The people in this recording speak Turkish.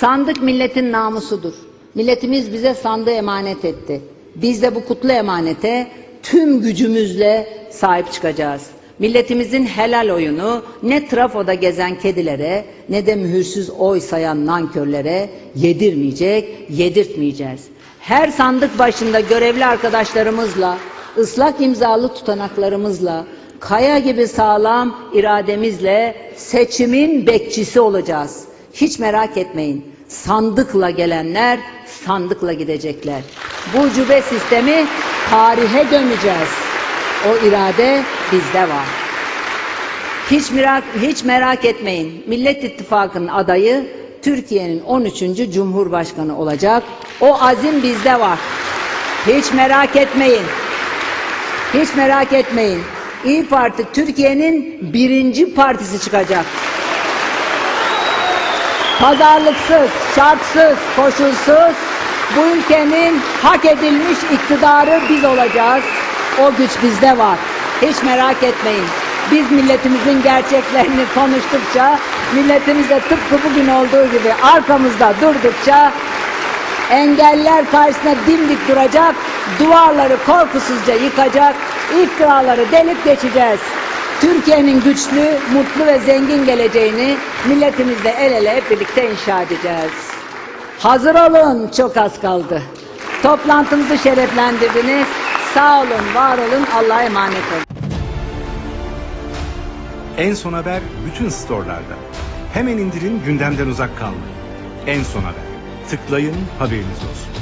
Sandık milletin namusudur. Milletimiz bize sandığı emanet etti. Biz de bu kutlu emanete tüm gücümüzle sahip çıkacağız. Milletimizin helal oyunu ne trafoda gezen kedilere ne de mühürsüz oy sayan nankörlere yedirmeyecek, yedirtmeyeceğiz. Her sandık başında görevli arkadaşlarımızla, ıslak imzalı tutanaklarımızla, kaya gibi sağlam irademizle seçimin bekçisi olacağız. Hiç merak etmeyin. Sandıkla gelenler sandıkla gidecekler. Bu cübe sistemi tarihe gömeceğiz. O irade bizde var. Hiç merak, hiç merak etmeyin. Millet İttifakı'nın adayı Türkiye'nin 13. Cumhurbaşkanı olacak. O azim bizde var. Hiç merak etmeyin. Hiç merak etmeyin. İyi Parti Türkiye'nin birinci partisi çıkacak. Pazarlıksız, şartsız, koşulsuz bu ülkenin hak edilmiş iktidarı biz olacağız. O güç bizde var. Hiç merak etmeyin. Biz milletimizin gerçeklerini konuştukça, milletimiz de tıpkı bugün olduğu gibi arkamızda durdukça engeller karşısında dimdik duracak, duvarları korkusuzca yıkacak, iftiraları delip geçeceğiz. Türkiye'nin güçlü, mutlu ve zengin geleceğini milletimizle el ele hep birlikte inşa edeceğiz. Hazır olun, çok az kaldı. Toplantımızı şereflendirdiniz. Sağ olun, var olun, Allah'a emanet olun. En Son Haber bütün storelarda. Hemen indirin gündemden uzak kalmayın. En Son Haber. Tıklayın haberiniz olsun.